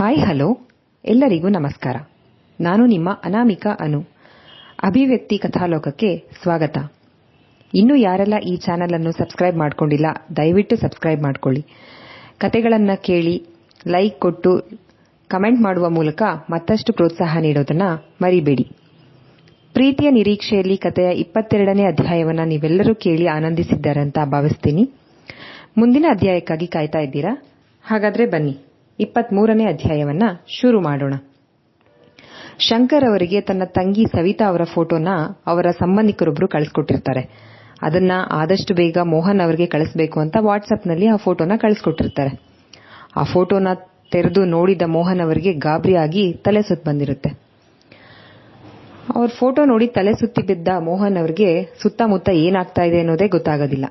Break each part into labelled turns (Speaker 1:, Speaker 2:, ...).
Speaker 1: Hi, hello. ಎಲ್ಲರಿಗೂ ನಮಸ್ಕಾರ. ನಾನು ನಿಮ್ಮ ಅನಾಮಿಕಾ ಅನು. ಅಭಿವ್ಯಕ್ತಿ ಕಥಾಲೋಕಕ್ಕೆ ಸ್ವಾಗತ. ಇನ್ನೂ ಯಾರೆಲ್ಲ ಈ ಚಾನೆಲ್ ಅನ್ನು ಸಬ್ಸ್ಕ್ರೈಬ್ ಮಾಡ್ಕೊಂಡಿಲ್ಲ, ದಯವಿಟ್ಟು ಸಬ್ಸ್ಕ್ರೈಬ್ ಮಾಡ್ಕೊಳ್ಳಿ. ಕತೆಗಳನ್ನು ಕೇಳಿ, ಲೈಕ್ ಕೊಟ್ಟು, ಕಮೆಂಟ್ ಮಾಡುವ ಮೂಲಕ ಮತ್ತಷ್ಟು ಪ್ರೋತ್ಸಾಹ ನೀಡೋದನ್ನ ಮರಿಬೇಡಿ. ಪ್ರೀತಿಯ ನಿರೀಕ್ಷೆಯಲ್ಲಿ ಕಥೆಯ ಇಪ್ಪತ್ತೆರಡನೇ ಅಧ್ಯಾಯವನ್ನು ನೀವೆಲ್ಲರೂ ಕೇಳಿ ಆನಂದಿಸಿದ್ದಾರೆ ಅಂತ ಭಾವಿಸ್ತೀನಿ. ಮುಂದಿನ ಅಧ್ಯಾಯಕ್ಕಾಗಿ ಕಾಯ್ತಾ ಇದ್ದೀರಾ? ಹಾಗಾದ್ರೆ ಬನ್ನಿ. ಇಪ್ಪತ್ಮೂರನೇ ಅಧ್ಯಾಯವನ್ನ ಶುರು ಮಾಡೋಣ. ಶಂಕರ್ ಅವರಿಗೆ ತನ್ನ ತಂಗಿ ಸವಿತಾ ಅವರ ಫೋಟೋನ ಅವರ ಸಂಬಂಧಿಕರೊಬ್ಬರು ಕಳಿಸ್ಕೊಟ್ಟಿರ್ತಾರೆ. ಅದನ್ನ ಆದಷ್ಟು ಬೇಗ ಮೋಹನ್ ಅವರಿಗೆ ಕಳಿಸಬೇಕು ಅಂತ ವಾಟ್ಸಪ್ನಲ್ಲಿ ಆ ಫೋಟೋನ ಕಳಿಸ್ಕೊಟ್ಟಿರ್ತಾರೆ. ಆ ಫೋಟೋನ ತೆರೆದು ನೋಡಿದ ಮೋಹನ್ ಅವರಿಗೆ ಗಾಬರಿಯಾಗಿ ತಲೆ ಸುತ್ತ ಬಂದಿರುತ್ತೆ. ಅವ್ರ ಫೋಟೋ ನೋಡಿ ತಲೆ ಸುತ್ತಿ ಬಿದ್ದ ಮೋಹನ್ ಅವರಿಗೆ ಸುತ್ತಮುತ್ತ ಏನಾಗ್ತಾ ಇದೆ ಅನ್ನೋದೇ ಗೊತ್ತಾಗೋದಿಲ್ಲ.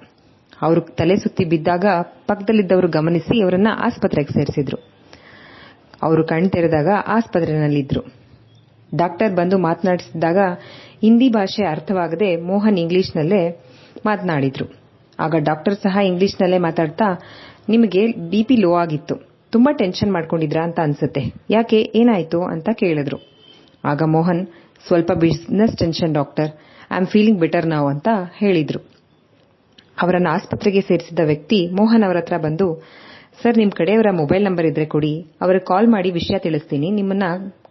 Speaker 1: ಅವರು ತಲೆ ಸುತ್ತಿ ಬಿದ್ದಾಗ ಪಕ್ಕದಲ್ಲಿದ್ದವರು ಗಮನಿಸಿ ಅವರನ್ನ ಆಸ್ಪತ್ರೆಗೆ ಸೇರಿಸಿದ್ರು. ಅವರು ಕಣ್ತೆರೆದಾಗ ಆಸ್ಪತ್ರೆಯಲ್ಲಿದ್ರು. ಡಾಕ್ಟರ್ ಬಂದು ಮಾತನಾಡಿಸಿದಾಗ ಹಿಂದಿ ಭಾಷೆ ಅರ್ಥವಾಗದೆ ಮೋಹನ್ ಇಂಗ್ಲಿಷ್ನಲ್ಲೇ ಮಾತನಾಡಿದ್ರು. ಆಗ ಡಾಕ್ಟರ್ ಸಹ ಇಂಗ್ಲಿಷ್ನಲ್ಲೇ ಮಾತಾಡ್ತಾ, ನಿಮಗೆ ಬಿಪಿ ಲೋ ಆಗಿತ್ತು. ತುಂಬಾ ಟೆನ್ಷನ್ ಮಾಡ್ಕೊಂಡಿದ್ರಾ ಅಂತ ಅನ್ಸುತ್ತೆ. ಯಾಕೆ, ಏನಾಯ್ತು? ಅಂತ ಕೇಳಿದ್ರು. ಆಗ ಮೋಹನ್, ಸ್ವಲ್ಪ business tension doctor. I am feeling better ನಾವು ಅಂತ ಹೇಳಿದ್ರು. ಅವರನ್ನು ಆಸ್ಪತ್ರೆಗೆ ಸೇರಿಸಿದ ವ್ಯಕ್ತಿ ಮೋಹನ್ ಅವರ ಹತ್ರ ಬಂದು ಸರ್ ನಿಮ್ಮ ಕಡೆಯವರ ಮೊಬೈಲ್ ನಂಬರ್ ಇದ್ರೆ ಕೊಡಿ. ಅವರಿಗೆ ಕಾಲ್ ಮಾಡಿ ವಿಷಯ ತಿಳಿಸ್ತೀನಿ. ನಿಮ್ಮನ್ನ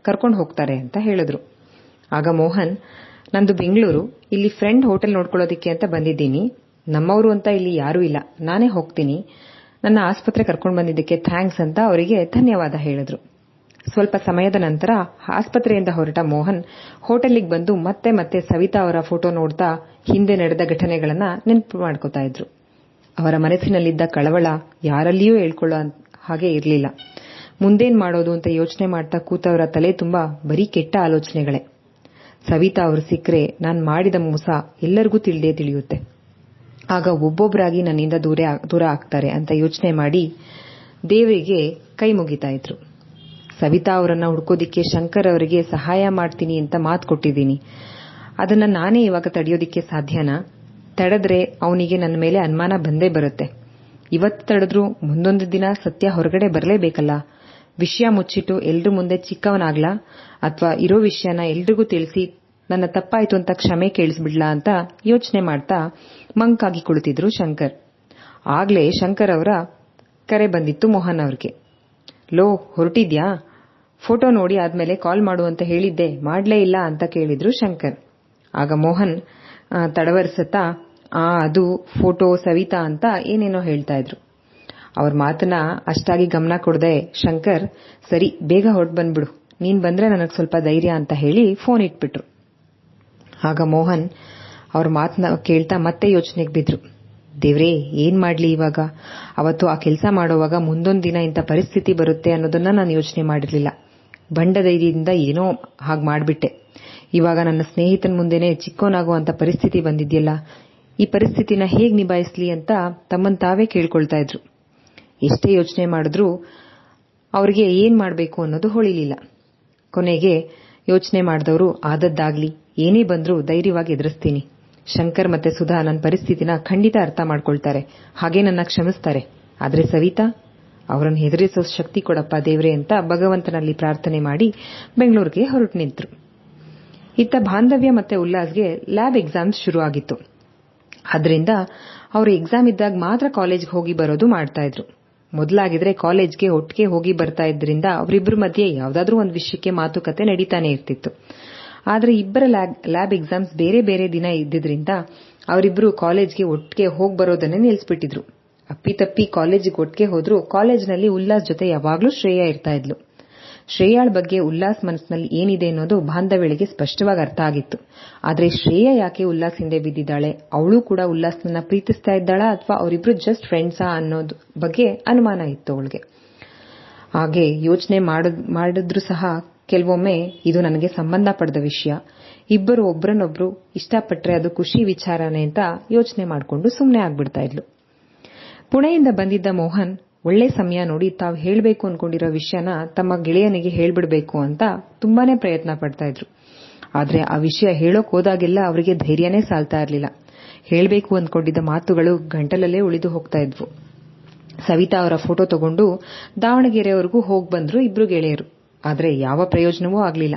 Speaker 1: ಕರ್ಕೊಂಡು ಹೋಗ್ತಾರೆ ಅಂತ ಹೇಳಿದ್ರು. ಆಗ ಮೋಹನ್, ನಂದು ಬೆಂಗಳೂರು, ಇಲ್ಲಿ ಫ್ರೆಂಡ್ ಹೋಟೆಲ್ ನೋಡ್ಕೊಳ್ಳೋದಿಕ್ಕೆ ಅಂತ ಬಂದಿದ್ದೀನಿ. ನಮ್ಮವರು ಅಂತ ಇಲ್ಲಿ ಯಾರೂ ಇಲ್ಲ. ನಾನೇ ಹೋಗ್ತೀನಿ. ನನ್ನ ಆಸ್ಪತ್ರೆ ಕರ್ಕೊಂಡು ಬಂದಿದ್ದಕ್ಕೆ ಥ್ಯಾಂಕ್ಸ್ ಅಂತ ಅವರಿಗೆ ಧನ್ಯವಾದ ಹೇಳಿದ್ರು. ಸ್ವಲ್ಪ ಸಮಯದ ನಂತರ ಆಸ್ಪತ್ರೆಯಿಂದ ಹೊರಟ ಮೋಹನ್ ಹೋಟೆಲ್ಗೆ ಬಂದು ಮತ್ತೆ ಮತ್ತೆ ಸವಿತಾ ಅವರ ಫೋಟೋ ನೋಡ್ತಾ ಹಿಂದೆ ನಡೆದ ಘಟನೆಗಳನ್ನ ನೆನಪು ಮಾಡ್ಕೋತಾ ಇದ್ರು. ಅವರ ಮನಸ್ಸಿನಲ್ಲಿದ್ದ ಕಳವಳ ಯಾರಲ್ಲಿಯೂ ಹೇಳ್ಕೊಳ್ಳೋ ಹಾಗೆ ಇರಲಿಲ್ಲ. ಮುಂದೇನ್ ಮಾಡೋದು ಅಂತ ಯೋಚನೆ ಮಾಡ್ತಾ ಕೂತವರ ತಲೆ ತುಂಬಾ ಬರೀ ಕೆಟ್ಟ ಆಲೋಚನೆಗಳೇ. ಸವಿತಾ ಅವರು ಸಿಕ್ಕರೆ ನಾನು ಮಾಡಿದ ಮೋಸ ಎಲ್ಲರಿಗೂ ತಿಳಿದೇ ತಿಳಿಯುತ್ತೆ. ಆಗ ಒಬ್ಬೊಬ್ಬರಾಗಿ ನನ್ನಿಂದ ದೂರ ದೂರ ಆಗ್ತಾರೆ ಅಂತ ಯೋಚನೆ ಮಾಡಿ ದೇವರಿಗೆ ಕೈ ಮುಗಿತಾ ಇದ್ರು. ಸವಿತಾ ಅವರನ್ನ ಹುಡುಕೋದಿಕ್ಕೆ ಶಂಕರ್ ಅವರಿಗೆ ಸಹಾಯ ಮಾಡ್ತೀನಿ ಅಂತ ಮಾತು ಕೊಟ್ಟಿದ್ದೀನಿ. ಅದನ್ನ ನಾನೇ ಇವಾಗ ತಡೆಯೋದಿಕ್ಕೆ ಸಾಧ್ಯನಾ? ತಡೆದ್ರೆ ಅವನಿಗೆ ನನ್ನ ಮೇಲೆ ಅನುಮಾನ ಬಂದೇ ಬರುತ್ತೆ. ಇವತ್ತು ತಡೆದ್ರೂ ಮುಂದೊಂದು ದಿನ ಸತ್ಯ ಹೊರಗಡೆ ಬರಲೇಬೇಕಲ್ಲ ವಿಷಯ ಮುಚ್ಚಿಟ್ಟು ಎಲ್ರ ಮುಂದೆ ಚಿಕ್ಕವನಾಗ್ಲಾ, ಅಥವಾ ಇರೋ ವಿಷಯನ ಎಲ್ರಿಗೂ ತಿಳಿಸಿ ನನ್ನ ತಪ್ಪಾಯ್ತು ಅಂತ ಕ್ಷಮೆ ಕೇಳಿಸ್ಬಿಡ್ಲಾ ಅಂತ ಯೋಚನೆ ಮಾಡ್ತಾ ಮಂಕಾಗಿ ಕುಳಿತಿದ್ರು ಶಂಕರ್. ಆಗ್ಲೇ ಶಂಕರ್ ಅವರ ಕರೆ ಬಂದಿತ್ತು ಮೋಹನ್ ಅವ್ರಿಗೆ. ಲೋ, ಹೊರಟಿದ್ಯಾ? ಫೋಟೋ ನೋಡಿ ಆದ್ಮೇಲೆ ಕಾಲ್ ಮಾಡು ಅಂತ ಹೇಳಿದ್ದೆ, ಮಾಡ್ಲೇ ಇಲ್ಲ ಅಂತ ಕೇಳಿದ್ರು ಶಂಕರ್. ಆಗ ಮೋಹನ್ ತಡವರಿಸುತ್ತಾ ಅದು ಫೋಟೋ ಸವಿತಾ ಅಂತ ಏನೇನೋ ಹೇಳ್ತಾ ಇದ್ರು. ಅವ್ರ ಮಾತನ್ನ ಅಷ್ಟಾಗಿ ಗಮನ ಕೊಡದೆ, ಶಂಕರ್, ಸರಿ, ಬೇಗ ಹೊರಟು ಬಂದ್ಬಿಡು. ನೀನ್ ಬಂದ್ರೆ ನನಗೆ ಸ್ವಲ್ಪ ಧೈರ್ಯ ಅಂತ ಹೇಳಿ ಫೋನ್ ಇಟ್ಬಿಟ್ರು. ಆಗ ಮೋಹನ್ ಅವ್ರ ಮಾತನ್ನ ಕೇಳ್ತಾ ಮತ್ತೆ ಯೋಚನೆಗೆ ಬಿದ್ರು. ದೇವ್ರೇ, ಏನ್ ಮಾಡ್ಲಿ ಇವಾಗ? ಅವತ್ತು ಆ ಕೆಲಸ ಮಾಡೋವಾಗ ಮುಂದೊಂದು ದಿನ ಇಂಥ ಪರಿಸ್ಥಿತಿ ಬರುತ್ತೆ ಅನ್ನೋದನ್ನ ನಾನು ಯೋಚನೆ ಮಾಡಿರ್ಲಿಲ್ಲ. ಬಂಡ ಧೈರ್ಯದಿಂದ ಏನೋ ಹಾಗೆ ಮಾಡ್ಬಿಟ್ಟೆ. ಇವಾಗ ನನ್ನ ಸ್ನೇಹಿತನ ಮುಂದೆನೆ ಚಿಕ್ಕೋನಾಗುವಂತ ಪರಿಸ್ಥಿತಿ ಬಂದಿದ್ಯಲ್ಲ ಈ ಪರಿಸ್ಥಿತಿನ ಹೇಗೆ ನಿಭಾಯಿಸಲಿ ಅಂತ ತಮ್ಮನ್ನು ತಾವೇ ಕೇಳ್ಕೊಳ್ತಾ ಇದ್ರು. ಎಷ್ಟೇ ಯೋಚನೆ ಮಾಡಿದ್ರೂ ಅವರಿಗೆ ಏನ್ ಮಾಡಬೇಕು ಅನ್ನೋದು ಹೊಳಿಲಿಲ್ಲ. ಕೊನೆಗೆ ಯೋಚನೆ ಮಾಡಿದವರು, ಆದದ್ದಾಗ್ಲಿ, ಏನೇ ಬಂದರೂ ಧೈರ್ಯವಾಗಿ ಎದುರಿಸ್ತೀನಿ. ಶಂಕರ್ ಮತ್ತೆ ಸುಧಾ ನನ್ನ ಪರಿಸ್ಥಿತಿನ ಖಂಡಿತ ಅರ್ಥ ಮಾಡ್ಕೊಳ್ತಾರೆ. ಹಾಗೆ ನನ್ನ ಕ್ಷಮಿಸ್ತಾರೆ. ಆದರೆ ಸವಿತಾ, ಅವರನ್ನು ಹೆದರಿಸೋ ಶಕ್ತಿ ಕೊಡಪ್ಪ ದೇವ್ರೆ ಅಂತ ಭಗವಂತನಲ್ಲಿ ಪ್ರಾರ್ಥನೆ ಮಾಡಿ ಬೆಂಗಳೂರಿಗೆ ಹೊರಟು ನಿಂತರು. ಇತ್ತ ಬಾಂಧವ್ಯ ಮತ್ತೆ ಉಲ್ಲಾಸ್ಗೆ ಲ್ಯಾಬ್ ಎಕ್ಸಾಮ್ಸ್ ಶುರು ಆಗಿತ್ತು ಆದ್ರಿಂದ ಅವರು ಎಕ್ಸಾಮ್ ಇದ್ದಾಗ ಮಾತ್ರ ಕಾಲೇಜ್ಗೆ ಹೋಗಿ ಬರೋದು ಮಾಡ್ತಾ ಇದ್ರು. ಮೊದಲಾಗಿದ್ರೆ ಕಾಲೇಜ್ಗೆ ಒಟ್ಟಿಗೆ ಹೋಗಿ ಬರ್ತಾ ಇದ್ರಿಂದ ಅವರಿಬ್ಬರ ಮಧ್ಯೆ ಯಾವುದಾದ್ರೂ ಒಂದು ವಿಷಯಕ್ಕೆ ಮಾತುಕತೆ ನಡೀತಾನೆ ಇರ್ತಿತ್ತು. ಆದ್ರೆ ಇಬ್ಬರ ಲ್ಯಾಬ್ ಎಕ್ಸಾಮ್ಸ್ ಬೇರೆ ಬೇರೆ ದಿನ ಇದ್ದಿದ್ರಿಂದ ಅವರಿಬ್ಬರು ಕಾಲೇಜ್ಗೆ ಒಟ್ಟಿಗೆ ಹೋಗಿ ಬರೋದನ್ನೇ ನಿಲ್ಲಿಸ್ಬಿಟ್ಟಿದ್ರು ಅಪ್ಪಿತಪ್ಪಿ ಕಾಲೇಜಿಗೆ ಒಟ್ಟಿಗೆ ಹೋದ್ರು ಕಾಲೇಜ್ನಲ್ಲಿ ಉಲ್ಲಾಸ್ ಜೊತೆ ಯಾವಾಗ್ಲೂ ಶ್ರೇಯ ಇರ್ತಾ ಇದ್ಲು. ಶ್ರೇಯಾಳ್ ಬಗ್ಗೆ ಉಲ್ಲಾಸ್ ಮನಸ್ಸಿನಲ್ಲಿ ಏನಿದೆ ಅನ್ನೋದು ಬಾಂಧವ್ಯಳಿಗೆ ಸ್ಪಷ್ಟವಾಗಿ ಅರ್ಥ ಆಗಿತ್ತು. ಆದ್ರೆ ಶ್ರೇಯ ಯಾಕೆ ಉಲ್ಲಾಸ್ ಹಿಂದೆ ಬಿದ್ದಿದ್ದಾಳೆ? ಅವಳು ಕೂಡ ಉಲ್ಲಾಸ್ನನ್ನ ಪ್ರೀತಿಸ್ತಾ ಇದ್ದಾಳ ಅಥವಾ ಅವರಿಬ್ರು ಜಸ್ಟ್ ಫ್ರೆಂಡ್ಸಾ ಅನ್ನೋದು ಬಗ್ಗೆ ಅನುಮಾನ ಇತ್ತು ಅವಳಿಗೆ. ಹಾಗೆ ಯೋಚನೆ ಮಾಡಿದ್ರು ಸಹ ಕೆಲವೊಮ್ಮೆ ಇದು ನನಗೆ ಸಂಬಂಧ ಪಡೆದ ವಿಷಯ. ಇಬ್ಬರು ಒಬ್ರನ್ನೊಬ್ರು ಇಷ್ಟಪಟ್ರೆ ಅದು ಖುಷಿ ವಿಚಾರನೆ ಅಂತ ಯೋಚನೆ ಮಾಡಿಕೊಂಡು ಸುಮ್ಮನೆ ಆಗ್ಬಿಡ್ತಾ ಇದ್ಲು. ಪುಣೆಯಿಂದ ಬಂದಿದ್ದ ಮೋಹನ್ ಒಳ್ಳೆ ಸಮಯ ನೋಡಿ ತಾವು ಹೇಳಬೇಕು ಅನ್ಕೊಂಡಿರೋ ವಿಷಯನ ತಮ್ಮ ಗೆಳೆಯನಿಗೆ ಹೇಳ್ಬಿಡ್ಬೇಕು ಅಂತ ತುಂಬಾನೇ ಪ್ರಯತ್ನ ಪಡ್ತಾ ಇದ್ರು. ಆದ್ರೆ ಆ ವಿಷಯ ಹೇಳೋಕ್ ಹೋದಾಗೆಲ್ಲ ಅವರಿಗೆ ಧೈರ್ಯನೇ ಸಾಲ್ತಾ ಇರಲಿಲ್ಲ. ಹೇಳಬೇಕು ಅಂದ್ಕೊಂಡಿದ್ದ ಮಾತುಗಳು ಗಂಟಲಲ್ಲೇ ಉಳಿದು ಹೋಗ್ತಾ ಇದ್ವು. ಸವಿತಾ ಅವರ ಫೋಟೋ ತಗೊಂಡು ದಾವಣಗೆರೆವರೆಗೂ ಹೋಗಿ ಬಂದ್ರು ಇಬ್ರು ಗೆಳೆಯರು. ಆದ್ರೆ ಯಾವ ಪ್ರಯೋಜನವೂ ಆಗ್ಲಿಲ್ಲ.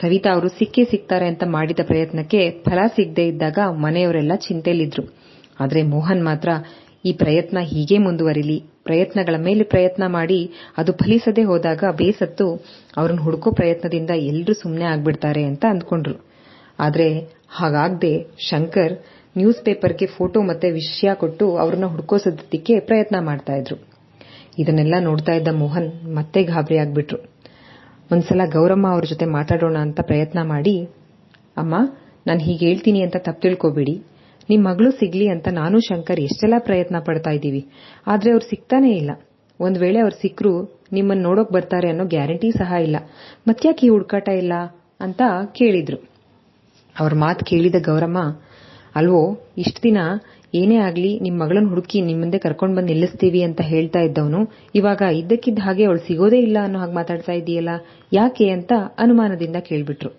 Speaker 1: ಸವಿತಾ ಅವರು ಸಿಕ್ಕೇ ಸಿಗ್ತಾರೆ ಅಂತ ಮಾಡಿದ ಪ್ರಯತ್ನಕ್ಕೆ ಫಲ ಸಿಗದೇ ಇದ್ದಾಗ ಮನೆಯವರೆಲ್ಲ ಚಿಂತೆಯಲ್ಲಿದ್ರು. ಆದ್ರೆ ಮೋಹನ್ ಮಾತ್ರ ಈ ಪ್ರಯತ್ನ ಹೀಗೆ ಮುಂದುವರಿಲಿ. ಪ್ರಯತ್ನಗಳ ಮೇಲೆ ಪ್ರಯತ್ನ ಮಾಡಿ ಅದು ಫಲಿಸದೆ ಹೋದಾಗ ಬೇಸತ್ತು ಅವ್ರನ್ನ ಹುಡುಕೋ ಪ್ರಯತ್ನದಿಂದ ಎಲ್ಲರೂ ಸುಮ್ಮನೆ ಆಗ್ಬಿಡ್ತಾರೆ ಅಂತ ಅಂದ್ಕೊಂಡ್ರು. ಆದ್ರೆ ಹಾಗಾಗದೆ ಶಂಕರ್ ನ್ಯೂಸ್ ಪೇಪರ್ಗೆ ಫೋಟೋ ಮತ್ತೆ ವಿಷಯ ಕೊಟ್ಟು ಅವ್ರನ್ನ ಹುಡುಕೋಸೋದಕ್ಕೆ ಪ್ರಯತ್ನ ಮಾಡ್ತಾ ಇದ್ರು. ಇದನ್ನೆಲ್ಲ ನೋಡ್ತಾ ಇದ್ದ ಮೋಹನ್ ಮತ್ತೆ ಗಾಬರಿ ಆಗ್ಬಿಟ್ರು. ಒಂದ್ಸಲ ಗೌರಮ್ಮ ಅವ್ರ ಜೊತೆ ಮಾತಾಡೋಣ ಅಂತ ಪ್ರಯತ್ನ ಮಾಡಿ, ಅಮ್ಮ, ನಾನು ಹೀಗೆ ಹೇಳ್ತೀನಿ ಅಂತ ತಪ್ಪು ತಿಳ್ಕೊಬೇಡಿ. ನಿಮ್ ಮಗಳು ಸಿಗ್ಲಿ ಅಂತ ನಾನು ಶಂಕರ್ ಎಷ್ಟೆಲ್ಲ ಪ್ರಯತ್ನ ಪಡ್ತಾ ಇದ್ದೀವಿ. ಆದ್ರೆ ಅವ್ರು ಸಿಗ್ತಾನೇ ಇಲ್ಲ. ಒಂದು ವೇಳೆ ಅವ್ರು ಸಿಕ್ಕರು ನಿಮ್ಮನ್ನ ನೋಡೋಕೆ ಬರ್ತಾರೆ ಅನ್ನೋ ಗ್ಯಾರಂಟಿ ಸಹ ಇಲ್ಲ. ಮತ್ಯಾಕೆ ಈ ಹುಡುಕಾಟ ಇಲ್ಲ ಅಂತ ಕೇಳಿದ್ರು. ಅವ್ರ ಮಾತು ಕೇಳಿದ ಗೌರಮ್ಮ, ಅಲ್ವೋ, ಇಷ್ಟು ದಿನ ಏನೇ ಆಗಲಿ ನಿಮ್ಮ ಮಗಳನ್ನ ಹುಡುಕಿ ನಿಮ್ಮ ಮುಂದೆ ಕರ್ಕೊಂಡು ಬಂದು ನಿಲ್ಲಿಸ್ತೀವಿ ಅಂತ ಹೇಳ್ತಾ ಇದ್ದವನು, ಇವಾಗ ಇದ್ದಕ್ಕಿದ್ದ ಹಾಗೆ ಅವಳು ಸಿಗೋದೇ ಇಲ್ಲ ಅನ್ನೋ ಹಾಗೆ ಮಾತಾಡ್ತಾ ಇದೀಯಲ್ಲ ಯಾಕೆ ಅಂತ ಅನುಮಾನದಿಂದ ಕೇಳ್ಬಿಟ್ರು.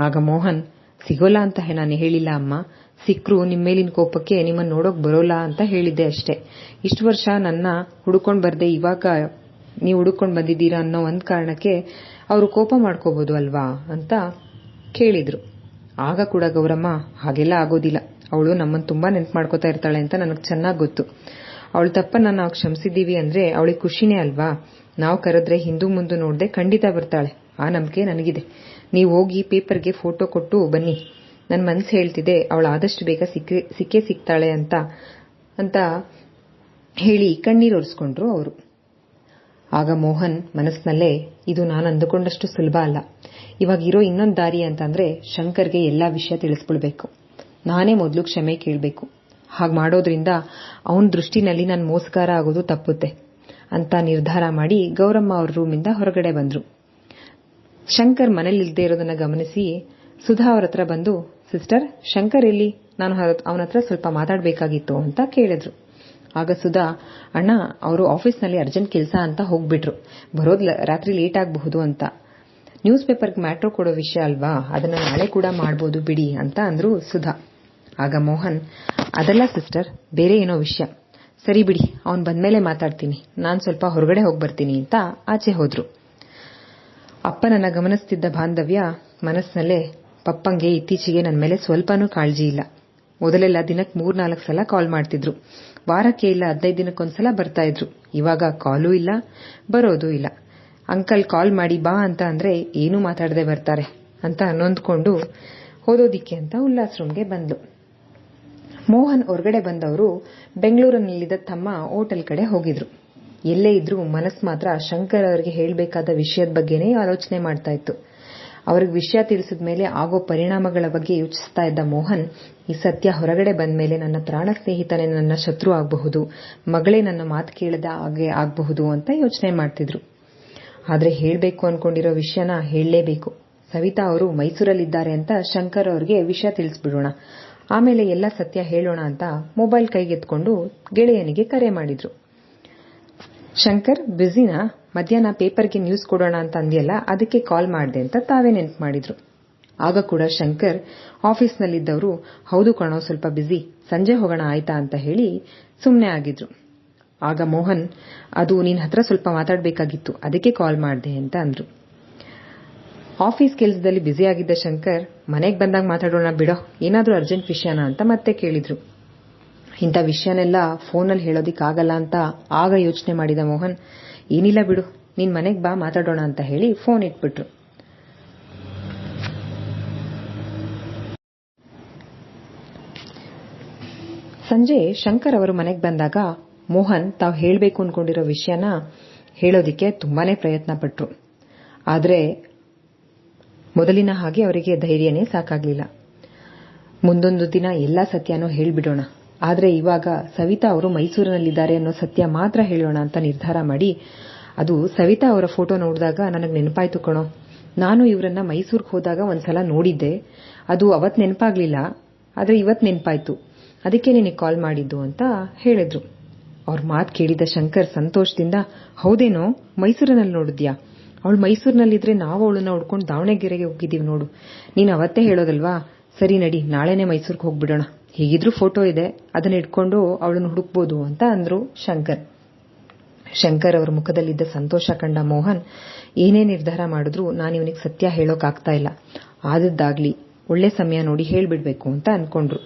Speaker 1: ಆಗ ಮೋಹನ್, ಸಿಗೋಲ್ಲ ಅಂತ ನಾನು ಹೇಳಿಲ್ಲ ಅಮ್ಮ. ಸಿಕ್ರು ನಿಮ್ಮ ಮೇಲಿನ ಕೋಪಕ್ಕೆ ನಿಮ್ಮನ್ನು ನೋಡೋಕೆ ಬರೋಲ್ಲ ಅಂತ ಹೇಳಿದ್ದೆ ಅಷ್ಟೇ. ಇಷ್ಟು ವರ್ಷ ನನ್ನ ಹುಡುಕೊಂಡು ಬರ್ದೆ ಇವಾಗ ನೀವು ಹುಡುಕೊಂಡು ಬಂದಿದ್ದೀರಾ ಅನ್ನೋ ಒಂದು ಕಾರಣಕ್ಕೆ ಅವರು ಕೋಪ ಮಾಡ್ಕೋಬಹುದು ಅಲ್ವಾ ಅಂತ ಕೇಳಿದ್ರು. ಆಗ ಕೂಡ ಗೌರಮ್ಮ, ಹಾಗೆಲ್ಲ ಆಗೋದಿಲ್ಲ. ಅವಳು ನಮ್ಮನ್ನು ತುಂಬಾ ನೆನಪು ಮಾಡ್ಕೋತಾ ಇರ್ತಾಳೆ ಅಂತ ನನಗೆ ಚೆನ್ನಾಗಿ ಗೊತ್ತು. ಅವಳ ತಪ್ಪನ್ನ ನಾವು ಕ್ಷಮಿಸಿದ್ದೀವಿ ಅಂದ್ರೆ ಅವಳಿಗೆ ಖುಷಿನೇ ಅಲ್ವಾ? ನಾವು ಕರೆದ್ರೆ ಹಿಂದೂ ಮುಂದೆ ನೋಡದೆ ಖಂಡಿತ ಬರ್ತಾಳೆ. ಆ ನಂಬಿಕೆ ನನಗಿದೆ. ನೀವು ಹೋಗಿ ಪೇಪರ್ಗೆ ಫೋಟೋ ಕೊಟ್ಟು ಬನ್ನಿ. ನನ್ನ ಮನಸ್ಸು ಹೇಳ್ತಿದೆ, ಅವಳು ಆದಷ್ಟು ಬೇಗ ಸಿಕ್ಕೇ ಸಿಕ್ಕೇ ಸಿಗ್ತಾಳೆ ಅಂತ ಅಂತ ಹೇಳಿ ಕಣ್ಣೀರು ಒರೆಸ್ಕೊಂಡ್ರು ಅವರು. ಆಗ ಮೋಹನ್ ಮನಸ್ಸಿನಲ್ಲೇ ಇದು ನಾನು ಅಂದುಕೊಂಡಷ್ಟು ಸುಲಭ ಅಲ್ಲ. ಇವಾಗ ಇರೋ ಇನ್ನೊಂದು ದಾರಿ ಅಂತಂದ್ರೆ ಶಂಕರ್ಗೆ ಎಲ್ಲಾ ವಿಷಯ ತಿಳಿಸ್ಬಿಡ್ಬೇಕು ನಾನೇ ಮೊದಲು ಕ್ಷಮೆ ಕೇಳಬೇಕು. ಹಾಗೆ ಮಾಡೋದ್ರಿಂದ ಅವನ ದೃಷ್ಟಿನಲ್ಲಿ ನಾನು ಮೋಸಗಾರ ಆಗೋದು ತಪ್ಪುತ್ತೆ, ಅಂತ ನಿರ್ಧಾರ ಮಾಡಿ ಗೌರಮ್ಮ ಅವ್ರ ರೂಮಿಂದ ಹೊರಗಡೆ ಬಂದ್ರು. ಶಂಕರ್ ಮನೇಲಿಲ್ದೇ ಇರೋದನ್ನ ಗಮನಿಸಿ ಸುಧಾ ಅವರತ್ರ ಬಂದು ಸಿಸ್ಟರ್, ಶಂಕರ್ ಎಲ್ಲಿ? ನಾನು ಅವನ ಹತ್ರ ಸ್ವಲ್ಪ ಮಾತಾಡಬೇಕಾಗಿತ್ತು ಅಂತ ಕೇಳಿದ್ರು. ಆಗ ಸುಧಾ, ಅಣ್ಣ, ಅವರು ಆಫೀಸ್ನಲ್ಲಿ ಅರ್ಜೆಂಟ್ ಕೆಲಸ ಅಂತ ಹೋಗ್ಬಿಟ್ರು. ಬರೋದ್ ರಾತ್ರಿ ಲೇಟ್ ಆಗಬಹುದು ಅಂತ. ನ್ಯೂಸ್ ಪೇಪರ್ಗೆ ಮ್ಯಾಟ್ರೋ ಕೊಡೋ ವಿಷಯ ಅಲ್ವಾ? ಅದನ್ನ ನಾಳೆ ಕೂಡ ಮಾಡ್ಬೋದು ಬಿಡಿ ಅಂತ ಅಂದ್ರು ಸುಧಾ. ಆಗ ಮೋಹನ್, ಅದಲ್ಲ ಸಿಸ್ಟರ್, ಬೇರೆ ಏನೋ ವಿಷಯ. ಸರಿ ಬಿಡಿ, ಅವನ್ ಬಂದ್ಮೇಲೆ ಮಾತಾಡ್ತೀನಿ. ನಾನು ಸ್ವಲ್ಪ ಹೊರಗಡೆ ಹೋಗಿ ಬರ್ತೀನಿ ಅಂತ ಆಚೆ ಹೋದ್ರು. ಅಪ್ಪನನ್ನ ಗಮನಿಸ್ತಿದ್ದ ಬಾಂಧವ್ಯ ಮನಸ್ಸಿನಲ್ಲೇ ಪಪ್ಪಂಗೆ ಇತ್ತೀಚೆಗೆ ನನ್ನ ಮೇಲೆ ಸ್ವಲ್ಪನೂ ಕಾಳಜಿ ಇಲ್ಲ. ಮೊದಲೆಲ್ಲ ದಿನಕ್ಕೆ ಮೂರ್ನಾಲ್ಕು ಸಲ ಕಾಲ್ ಮಾಡ್ತಿದ್ರು. ವಾರಕ್ಕೆ ಇಲ್ಲ ಹದಿನೈದು ದಿನಕ್ಕೊಂದ್ಸಲ ಬರ್ತಾ ಇದ್ರು. ಇವಾಗ ಕಾಲೂ ಇಲ್ಲ, ಬರೋದೂ ಇಲ್ಲ. ಅಂಕಲ್ ಕಾಲ್ ಮಾಡಿ ಬಾ ಅಂತ ಅಂದ್ರೆ ಏನೂ ಮಾತಾಡದೆ ಬರ್ತಾರೆ ಅಂತ ನೊಂದ್ಕೊಂಡು ಓದೋದಿಕ್ಕೆ ಅಂತ ಉಲ್ಲಾಸ್ ರೂಮ್ಗೆ ಬಂದ್ಲು. ಮೋಹನ್ ಹೊರಗಡೆ ಬಂದವರು ಬೆಂಗಳೂರಿನಲ್ಲಿದ್ದ ತಮ್ಮ ಹೋಟೆಲ್ ಕಡೆ ಹೋಗಿದ್ರು. ಎಲ್ಲೇ ಇದ್ರೂ ಮನಸ್ಸು ಮಾತ್ರ ಶಂಕರ್ ಅವರಿಗೆ ಹೇಳಬೇಕಾದ ವಿಷಯದ ಬಗ್ಗೆನೇ ಆಲೋಚನೆ ಮಾಡ್ತಾ ಇತ್ತು. ಅವ್ರಿಗೆ ವಿಷಯ ತಿಳಿಸಿದ ಮೇಲೆ ಆಗೋ ಪರಿಣಾಮಗಳ ಬಗ್ಗೆ ಯೋಚಿಸ್ತಾ ಇದ್ದ ಮೋಹನ್, ಈ ಸತ್ಯ ಹೊರಗಡೆ ಬಂದ ಮೇಲೆ ನನ್ನ ಪ್ರಾಣ ಸ್ನೇಹಿತನೇ ನನ್ನ ಶತ್ರು ಆಗಬಹುದು, ಮಗಳೇ ನನ್ನ ಮಾತು ಕೇಳದ ಹಾಗೆ ಆಗಬಹುದು ಅಂತ ಯೋಚನೆ ಮಾಡ್ತಿದ್ರು. ಆದ್ರೆ ಹೇಳಬೇಕು ಅನ್ಕೊಂಡಿರೋ ವಿಷಯನ ಹೇಳಲೇಬೇಕು. ಸವಿತಾ ಅವರು ಮೈಸೂರಲ್ಲಿದ್ದಾರೆ ಅಂತ ಶಂಕರ್ ಅವ್ರಿಗೆ ವಿಷಯ ತಿಳಿಸ್ಬಿಡೋಣ. ಆಮೇಲೆ ಎಲ್ಲ ಸತ್ಯ ಹೇಳೋಣ ಅಂತ ಮೊಬೈಲ್ ಕೈಗೆತ್ಕೊಂಡು ಗೆಳೆಯನಿಗೆ ಕರೆ ಮಾಡಿದ್ರು. ಶಂಕರ್, ಬ್ಯುಸಿನಾ, ಮಧ್ಯಾಹ್ನ ಪೇಪರ್ಗೆ ನ್ಯೂಸ್ ಕೊಡೋಣ ಅಂತ ಅಂದಿಯಲ್ಲ, ಅದಕ್ಕೆ ಕಾಲ್ ಮಾಡಿದೆ ಅಂತ ತಾವೇ ನೆನ್ಪು ಮಾಡಿದ್ರು. ಆಗ ಕೂಡ ಶಂಕರ್ ಆಫೀಸ್ನಲ್ಲಿದ್ದವರು, ಹೌದು ಕಣೋ, ಸ್ವಲ್ಪ ಬ್ಯುಸಿ, ಸಂಜೆ ಹೋಗೋಣ ಆಯ್ತಾ? ಅಂತ ಹೇಳಿ ಸುಮ್ಮನೆ ಆಗಿದ್ರು. ಆಗ ಮೋಹನ್, ಅದು ನಿನ್ನ ಹತ್ರ ಸ್ವಲ್ಪ ಮಾತಾಡಬೇಕಾಗಿತ್ತು, ಅದಕ್ಕೆ ಕಾಲ್ ಮಾಡಿದೆ ಅಂತ ಅಂದ್ರು. ಆಫೀಸ್ ಕೆಲಸದಲ್ಲಿ ಬ್ಯುಸಿ ಆಗಿದ್ದ ಶಂಕರ್, ಮನೆಗೆ ಬಂದಾಗ ಮಾತಾಡೋಣ ಬಿಡೋ, ಏನಾದರೂ ಅರ್ಜೆಂಟ್ ವಿಷಯನಾ? ಅಂತ ಮತ್ತೆ ಕೇಳಿದ್ರು. ಇಂಥ ವಿಷಯನೆಲ್ಲ ಫೋನಲ್ಲಿ ಹೇಳೋದಿಕ್ಕಾಗಲ್ಲ ಅಂತ ಆಗ ಯೋಚನೆ ಮಾಡಿದ ಮೋಹನ್, ಏನಿಲ್ಲ ಬಿಡು, ನೀನ್ ಮನೆಗೆ ಬಾ, ಮಾತಾಡೋಣ ಅಂತ ಹೇಳಿ ಫೋನ್ ಇಟ್ಬಿಟ್ರು. ಸಂಜೆ ಶಂಕರ್ ಅವರು ಮನೆಗೆ ಬಂದಾಗ ಮೋಹನ್ ತಾವು ಹೇಳಬೇಕು ಅನ್ಕೊಂಡಿರೋ ವಿಷಯನ ಹೇಳೋದಿಕ್ಕೆ ತುಂಬಾನೇ ಪ್ರಯತ್ನ ಪಟ್ರು. ಆದ್ರೆ ಮೊದಲಿನ ಹಾಗೆ ಅವರಿಗೆ ಧೈರ್ಯನೇ ಸಾಕಾಗಲಿಲ್ಲ. ಮುಂದೊಂದು ದಿನ ಎಲ್ಲ ಸತ್ಯನೂ ಹೇಳ್ಬಿಡೋಣ ಆದ್ರೆ ಇವಾಗ ಸವಿತಾ ಅವರು ಮೈಸೂರಿನಲ್ಲಿದ್ದಾರೆ ಅನ್ನೋ ಸತ್ಯ ಮಾತ್ರ ಹೇಳೋಣ ಅಂತ ನಿರ್ಧಾರ ಮಾಡಿ. ಅದು ಸವಿತಾ ಅವರ ಫೋಟೋ ನೋಡಿದಾಗ ನನಗೆ ನೆನಪಾಯ್ತು ಕಣೋ. ನಾನು ಇವರನ್ನ ಮೈಸೂರಿಗೆ ಹೋದಾಗ ಒಂದ್ಸಲ ನೋಡಿದ್ದೆ. ಅದು ಅವತ್ ನೆನಪಾಗ್ಲಿಲ್ಲ, ಆದ್ರೆ ಇವತ್ ನೆನಪಾಯ್ತು. ಅದಕ್ಕೆ ನಿನಗೆ ಕಾಲ್ ಮಾಡಿದ್ದು ಅಂತ ಹೇಳಿದ್ರು. ಅವ್ರ ಮಾತು ಕೇಳಿದ ಶಂಕರ್ ಸಂತೋಷದಿಂದ, ಹೌದೇನೋ, ಮೈಸೂರಿನಲ್ಲಿ ನೋಡಿದ್ಯಾ? ಅವಳು ಮೈಸೂರಿನಲ್ಲಿದ್ರೆ ನಾವು ಅವಳನ್ನ ಹುಡ್ಕೊಂಡು ದಾವಣಗೆರೆಗೆ ಹೋಗಿದ್ದೀವಿ ನೋಡು. ನೀನು ಅವತ್ತೇ ಹೇಳೋದಲ್ವಾ? ಸರಿ ನಡಿ, ನಾಳೆನೆ ಮೈಸೂರಿಗೆ ಹೋಗ್ಬಿಡೋಣ. ಹೀಗಿದ್ರೂ ಫೋಟೋ ಇದೆ, ಅದನ್ನ ಇಟ್ಕೊಂಡು ಅವಳನ್ನು ಹುಡುಕ್ಬೋದು ಅಂತ ಅಂದ್ರು ಶಂಕರ್. ಶಂಕರ್ ಅವರ ಮುಖದಲ್ಲಿದ್ದ ಸಂತೋಷ ಕಂಡ ಮೋಹನ್, ಏನೇ ನಿರ್ಧಾರ ಮಾಡಿದ್ರು ನಾನು ಇವನಿಗೆ ಸತ್ಯ ಹೇಳೋಕಾಗ್ತಾ ಇಲ್ಲ. ಆದದ್ದಾಗ್ಲಿ ಒಳ್ಳೆ ಸಮಯ ನೋಡಿ ಹೇಳ್ಬಿಡ್ಬೇಕು ಅಂತ ಅನ್ಕೊಂಡ್ರು.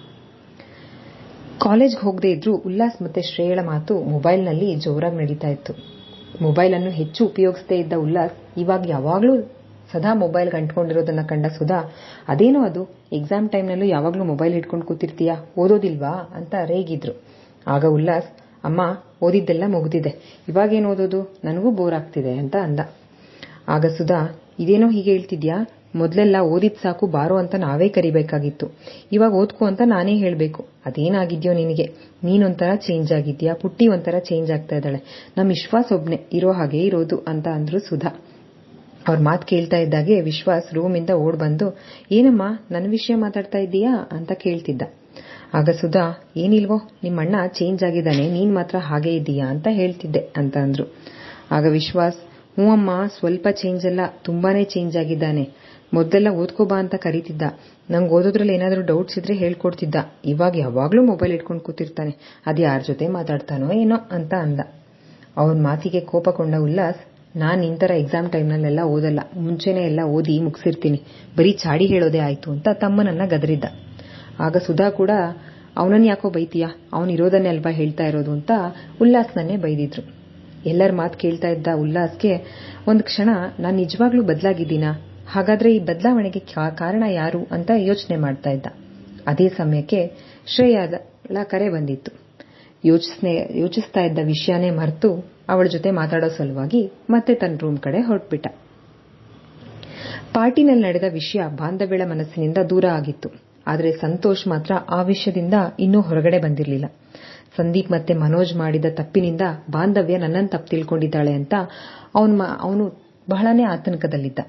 Speaker 1: ಕಾಲೇಜ್ಗೆ ಹೋಗದೇ ಇದ್ರೂ ಉಲ್ಲಾಸ್ ಮತ್ತೆ ಶ್ರೇಯಳ ಮಾತು ಮೊಬೈಲ್ನಲ್ಲಿ ಜೋರಾಗಿ ನಡೀತಾ ಇತ್ತು. ಮೊಬೈಲ್ ಅನ್ನು ಹೆಚ್ಚು ಉಪಯೋಗಿಸದೇ ಇದ್ದ ಉಲ್ಲಾಸ್ ಇವಾಗ ಯಾವಾಗ್ಲೂ ಸದಾ ಮೊಬೈಲ್ ಅಂಟ್ಕೊಂಡಿರೋದನ್ನ ಕಂಡ ಸುಧಾ, ಅದೇನೋ ಅದು? ಎಕ್ಸಾಮ್ ಟೈಮ್ನಲ್ಲೂ ಯಾವಾಗ್ಲೂ ಮೊಬೈಲ್ ಹಿಡ್ಕೊಂಡು ಕೂತಿರ್ತೀಯಾ? ಓದೋದಿಲ್ವಾ? ಅಂತ ರೇಗಿದ್ರು. ಆಗ ಉಲ್ಲಾಸ್, ಅಮ್ಮ, ಓದಿದ್ದೆಲ್ಲ ಮುಗಿದಿದೆ. ಇವಾಗೇನು ಓದೋದು? ನನಗೂ ಬೋರ್ ಆಗ್ತಿದೆ ಅಂತ ಅಂದ. ಆಗ ಸುಧಾ, ಇದೇನೋ ಹೀಗೆ ಹೇಳ್ತಿದ್ಯಾ? ಮೊದಲೆಲ್ಲ ಓದಿದ್ ಸಾಕು, ಬಾರೋ ಅಂತ ನಾವೇ ಕರಿಬೇಕಾಗಿತ್ತು. ಇವಾಗ ಓದ್ಕೋ ಅಂತ ನಾನೇ ಹೇಳಬೇಕು. ಅದೇನಾಗಿದ್ಯೋ ನಿನಗೆ? ನೀನೊಂಥರ ಚೇಂಜ್ ಆಗಿದ್ಯಾ? ಪುಟ್ಟಿ ಒಂಥರ ಚೇಂಜ್ ಆಗ್ತಾ ಇದ್ದಾಳೆ. ನಮ್ ವಿಶ್ವಾಸ್ ಒಬ್ನೆ, ಇರೋ ಹಾಗೆ ಇರೋದು ಅಂತ ಅಂದ್ರು ಸುಧಾ. ಅವ್ರ ಮಾತು ಕೇಳ್ತಾ ಇದ್ದಾಗೆ ವಿಶ್ವಾಸ್ ರೂಮಿಂದ ಓಡ್ ಬಂದು, ಏನಮ್ಮ ನನ್ನ ವಿಷಯ ಮಾತಾಡ್ತಾ ಇದ್ದೀಯಾ? ಅಂತ ಕೇಳ್ತಿದ್ದ. ಆಗ ಸುಧಾ, ಏನಿಲ್ವೋ, ನಿಮ್ಮಣ್ಣ ಚೇಂಜ್ ಆಗಿದ್ದಾನೆ, ನೀನ್ ಮಾತ್ರ ಹಾಗೆ ಇದ್ದೀಯಾ? ಅಂತ ಹೇಳ್ತಿದ್ದೆ ಅಂತ ಅಂದ್ರು. ಆಗ ವಿಶ್ವಾಸ್ ಹ್ಞೂ ಅಮ್ಮ ಸ್ವಲ್ಪ ಚೇಂಜ್ ಅಲ್ಲ, ತುಂಬಾನೇ ಚೇಂಜ್ ಆಗಿದ್ದಾನೆ. ಮೊದಲೆಲ್ಲ ಓದ್ಕೋಬಾ ಅಂತ ಕರೀತಿದ್ದ. ನಂಗೆ ಓದೋದ್ರಲ್ಲಿ ಏನಾದರೂ ಡೌಟ್ಸ್ ಇದ್ರೆ ಹೇಳ್ಕೊಡ್ತಿದ್ದ. ಇವಾಗ ಯಾವಾಗ್ಲೂ ಮೊಬೈಲ್ ಇಟ್ಕೊಂಡು ಕೂತಿರ್ತಾನೆ. ಅದು ಯಾರ ಜೊತೆ ಮಾತಾಡ್ತಾನೋ ಏನೋ ಅಂತ ಅಂದ. ಅವನ ಮಾತಿಗೆ ಕೋಪಗೊಂಡ ಉಲ್ಲಾಸ್ ನಾನ್ ಇಂತರ ಎಕ್ಸಾಮ್ ಟೈಮ್ನಲ್ಲೆಲ್ಲ ಓದಲ್ಲ. ಮುಂಚೆನೆ ಎಲ್ಲ ಓದಿ ಮುಗಿಸಿರ್ತೀನಿ. ಬರೀ ಚಾಡಿ ಹೇಳೋದೇ ಆಯ್ತು ಅಂತ ತಮ್ಮನನ್ನ ಗದರಿದ್ದ. ಆಗ ಸುಧಾ ಕೂಡ ಅವನನ್ನ ಯಾಕೋ ಬೈತೀಯ? ಅವನಿರೋದನ್ನೇ ಅಲ್ವಾ ಹೇಳ್ತಾ ಇರೋದು? ಅಂತ ಉಲ್ಲಾಸ್ನನ್ನೇ ಬೈದಿದ್ರು. ಎಲ್ಲರ ಮಾತು ಕೇಳ್ತಾ ಇದ್ದ ಉಲ್ಲಾಸ್ಗೆ, ಒಂದು ಕ್ಷಣ ನಾನು ನಿಜವಾಗ್ಲೂ ಬದಲಾಗಿದ್ದೀನಾ? ಹಾಗಾದ್ರೆ ಈ ಬದಲಾವಣೆಗೆ ಕಾರಣ ಯಾರು? ಅಂತ ಯೋಚನೆ ಮಾಡ್ತಾ ಇದ್ದ. ಅದೇ ಸಮಯಕ್ಕೆ ಶ್ರೇಯಾದ ಕರೆ ಬಂದಿತ್ತು. ಯೋಚಿಸ್ತಾ ಇದ್ದ ವಿಷಯನೇ ಮರೆತು ಅವಳ ಜೊತೆ ಮಾತಾಡೋ ಸಲುವಾಗಿ ಮತ್ತೆ ತನ್ನ ರೂಮ್ ಕಡೆ ಹೊರಟ್ಬಿಟ್ಟ. ಪಾರ್ಟಿನಲ್ಲಿ ನಡೆದ ವಿಷಯ ಬಾಂಧವ್ಯಳ ಮನಸ್ಸಿನಿಂದ ದೂರ ಆಗಿತ್ತು. ಆದರೆ ಸಂತೋಷ್ ಮಾತ್ರ ಆ ವಿಷಯದಿಂದ ಇನ್ನೂ ಹೊರಗಡೆ ಬಂದಿರಲಿಲ್ಲ. ಸಂದೀಪ್ ಮತ್ತೆ ಮನೋಜ್ ಮಾಡಿದ ತಪ್ಪಿನಿಂದ ಬಾಂಧವ್ಯ ನನ್ನನ್ನು ತಪ್ಪು ತಿಳ್ಕೊಂಡಿದ್ದಾಳೆ ಅಂತ ಅವನು ಬಹಳನೇ ಆತಂಕದಲ್ಲಿದ್ದ.